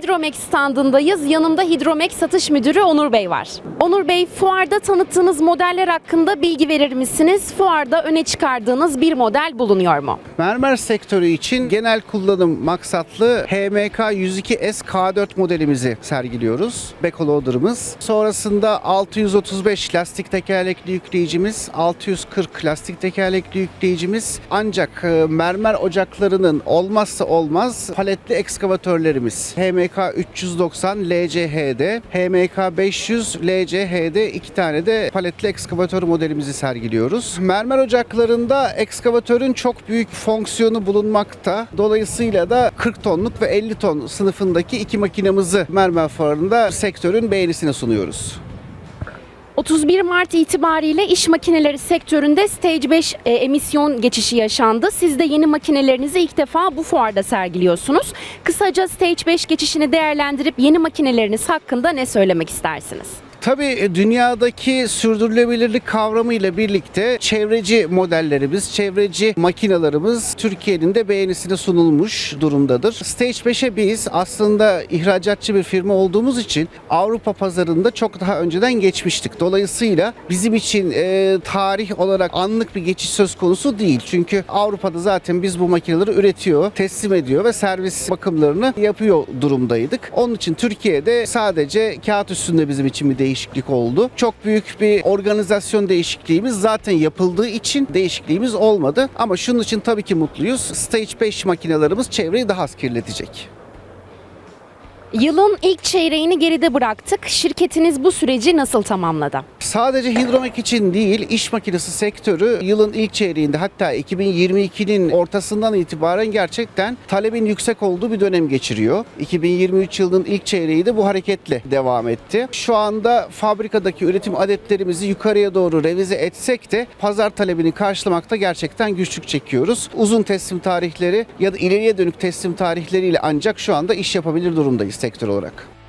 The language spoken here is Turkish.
Hidromek standındayız. Yanımda Hidromek satış müdürü Onur Bey var. Onur Bey, fuarda tanıttığınız modeller hakkında bilgi verir misiniz? Fuarda öne çıkardığınız bir model bulunuyor mu? Mermer sektörü için genel kullanım maksatlı HMK 102S K4 modelimizi sergiliyoruz. Backloader'ımız. Sonrasında 635 lastik tekerlekli yükleyicimiz, 640 lastik tekerlekli yükleyicimiz. Ancak e, mermer ocaklarının olmazsa olmaz paletli ekskavatörlerimiz. HMK 390 LCHD, HMK 500 LCHD iki tane de paletli ekskavatör modelimizi sergiliyoruz. Mermer ocaklarında ekskavatörün çok büyük fonksiyonu bulunmakta. Dolayısıyla da 40 tonluk ve 50 ton sınıfındaki iki makinamızı mermer fuarında sektörün beğenisine sunuyoruz. 31 Mart itibariyle iş makineleri sektöründe Stage 5 e, emisyon geçişi yaşandı. Siz de yeni makinelerinizi ilk defa bu fuarda sergiliyorsunuz. Kısaca Stage 5 geçişini değerlendirip yeni makineleriniz hakkında ne söylemek istersiniz? Tabii e, dünyadaki sürdürülebilirlik kavramıyla birlikte çevreci modellerimiz, çevreci makinalarımız Türkiye'nin de beğenisine sunulmuş durumdadır. Stage 5'e biz aslında ihracatçı bir firma olduğumuz için Avrupa pazarında çok daha önceden geçmiştik. Dolayısıyla bizim için e, tarih olarak anlık bir geçiş söz konusu değil. Çünkü Avrupa'da zaten biz bu makineleri üretiyor, teslim ediyor ve servis bakımlarını yapıyor durumdaydık. Onun için Türkiye'de sadece kağıt üstünde bizim için bir değişiklik oldu. Çok büyük bir organizasyon değişikliğimiz zaten yapıldığı için değişikliğimiz olmadı. Ama şunun için tabii ki mutluyuz. Stage 5 makinelerimiz çevreyi daha az kirletecek. Yılın ilk çeyreğini geride bıraktık. Şirketiniz bu süreci nasıl tamamladı? Sadece hidromek için değil, iş makinesi sektörü yılın ilk çeyreğinde hatta 2022'nin ortasından itibaren gerçekten talebin yüksek olduğu bir dönem geçiriyor. 2023 yılının ilk çeyreği de bu hareketle devam etti. Şu anda fabrikadaki üretim adetlerimizi yukarıya doğru revize etsek de pazar talebini karşılamakta gerçekten güçlük çekiyoruz. Uzun teslim tarihleri ya da ileriye dönük teslim tarihleriyle ancak şu anda iş yapabilir durumdayız sektör olarak.